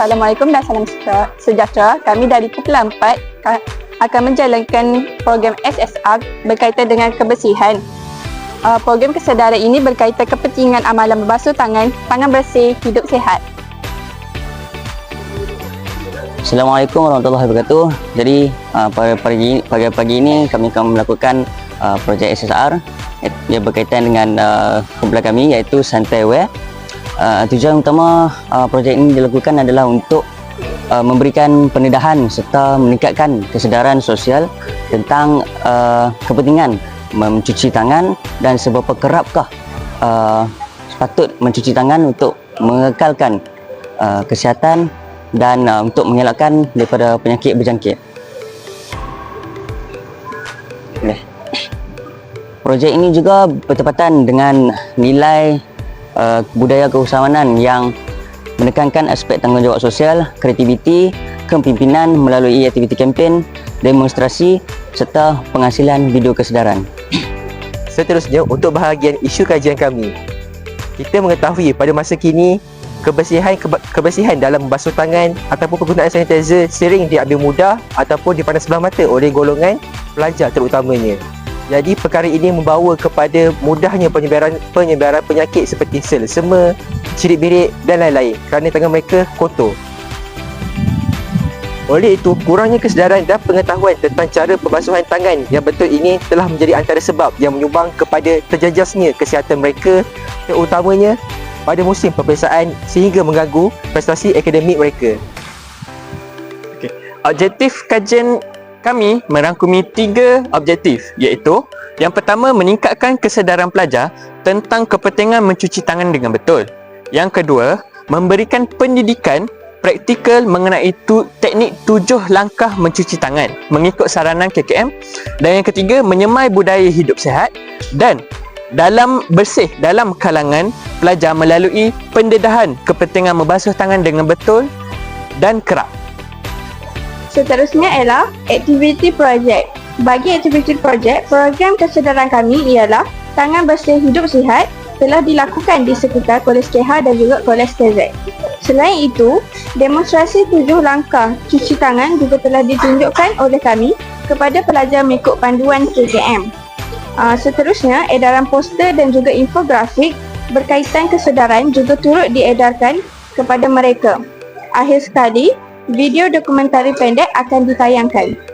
Assalamualaikum dan salam sejahtera-. Kami dari Kumpulan 4 ka- akan menjalankan program SSR berkaitan dengan kebersihan. Uh, program kesedaran ini berkaitan kepentingan amalan membasuh tangan, tangan bersih, hidup sihat. Assalamualaikum warahmatullahi wabarakatuh. Jadi uh, pada pagi pada pagi ini kami akan melakukan uh, projek SSR yang berkaitan dengan uh, kumpulan kami iaitu Santai Aware. Uh, tujuan utama uh, projek ini dilakukan adalah untuk uh, memberikan pendedahan serta meningkatkan kesedaran sosial tentang uh, kepentingan mencuci tangan dan seberapa kerapkah uh, sepatut mencuci tangan untuk mengekalkan uh, kesihatan dan uh, untuk mengelakkan daripada penyakit berjangkit. Projek ini juga bertepatan dengan nilai uh, budaya keusahawanan yang menekankan aspek tanggungjawab sosial, kreativiti, kepimpinan melalui aktiviti kempen, demonstrasi serta penghasilan video kesedaran. Seterusnya, untuk bahagian isu kajian kami. Kita mengetahui pada masa kini, kebersihan keba- kebersihan dalam membasuh tangan ataupun penggunaan sanitizer sering diambil mudah ataupun dipandang sebelah mata oleh golongan pelajar terutamanya. Jadi perkara ini membawa kepada mudahnya penyebaran penyebaran penyakit seperti selsema, cirit-birit dan lain-lain kerana tangan mereka kotor. Oleh itu, kurangnya kesedaran dan pengetahuan tentang cara pembasuhan tangan yang betul ini telah menjadi antara sebab yang menyumbang kepada terjejasnya kesihatan mereka terutamanya pada musim peperiksaan sehingga mengganggu prestasi akademik mereka. Objektif kajian kami merangkumi tiga objektif iaitu yang pertama meningkatkan kesedaran pelajar tentang kepentingan mencuci tangan dengan betul. Yang kedua, memberikan pendidikan praktikal mengenai tu, teknik tujuh langkah mencuci tangan mengikut saranan KKM dan yang ketiga menyemai budaya hidup sihat dan dalam bersih dalam kalangan pelajar melalui pendedahan kepentingan membasuh tangan dengan betul dan kerap. Seterusnya ialah aktiviti projek. Bagi aktiviti projek, program kesedaran kami ialah Tangan Bersih Hidup Sihat telah dilakukan di sekitar Kolej KH dan juga Kolej KZ. Selain itu, demonstrasi tujuh langkah cuci tangan juga telah ditunjukkan oleh kami kepada pelajar mengikut panduan KKM. Uh, seterusnya, edaran poster dan juga infografik berkaitan kesedaran juga turut diedarkan kepada mereka. Akhir sekali, video dokumentari pendek akan ditayangkan.